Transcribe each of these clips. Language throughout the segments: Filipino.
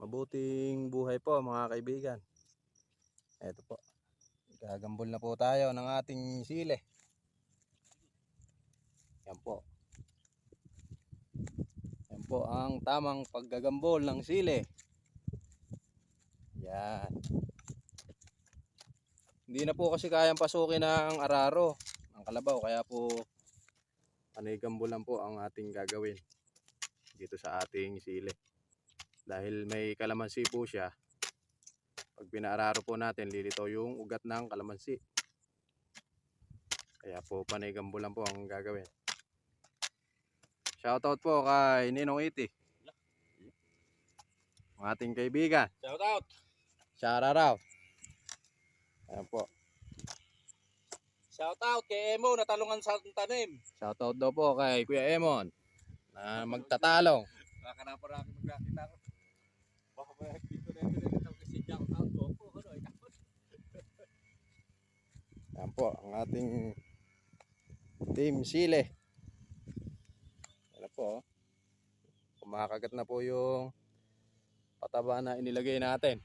Mabuting buhay po mga kaibigan. Ito po. Gagambol na po tayo ng ating sile. Yan po. Yan po ang tamang paggagambol ng sile. Yan. Hindi na po kasi kayang pasukin ng araro, ng kalabaw. Kaya po panigambol lang po ang ating gagawin dito sa ating sile. Dahil may kalamansi po siya, pag pinaararo po natin, lilito yung ugat ng kalamansi. Kaya po panigambol lang po ang gagawin. Shoutout po kay Ninong Iti. Ang ating kaibigan. Shout out! Shout out. Ayan po. Shout out kay Emo natalungan sa tanim. Shoutout daw po kay Kuya Emon na magtatalong. Baka na parang magkakita ko. Baka ba dito na ito na ito kasi shout out ko po. Ano ikaw? Ayan po ang ating Team Sile. Ano po. oh. Kumakagat na po yung pataba na inilagay natin.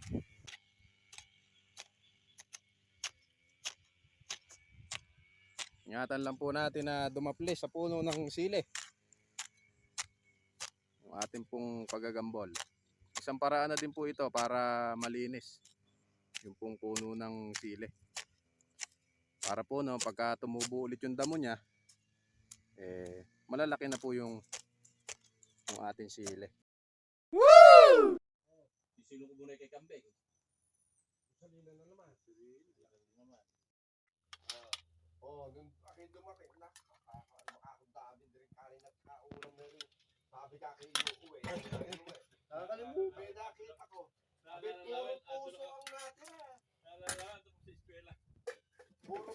Ingatan lang po natin na dumaplis sa puno ng sile. Yung ating pong pagagambol. Isang paraan na din po ito para malinis yung pong puno ng sile. Para po no, pagka tumubo ulit yung damo niya, eh, malalaki na po yung, yung ating sile. Sino ko muna kay Kambing? Salina na naman. Laki naman. Oo, oh, nung akin dumating, nakakadami din kain at kaulam na rin. Sabi ka kay Yuko eh. Nakakalimutan. May nakita ko. Sabi, puro puso ang natira. Nalalaman ito sa eskwela. Puro puso. Sabi ka. Gao ka na. Ayun, may dal- Wala ka tigil eh. Ay,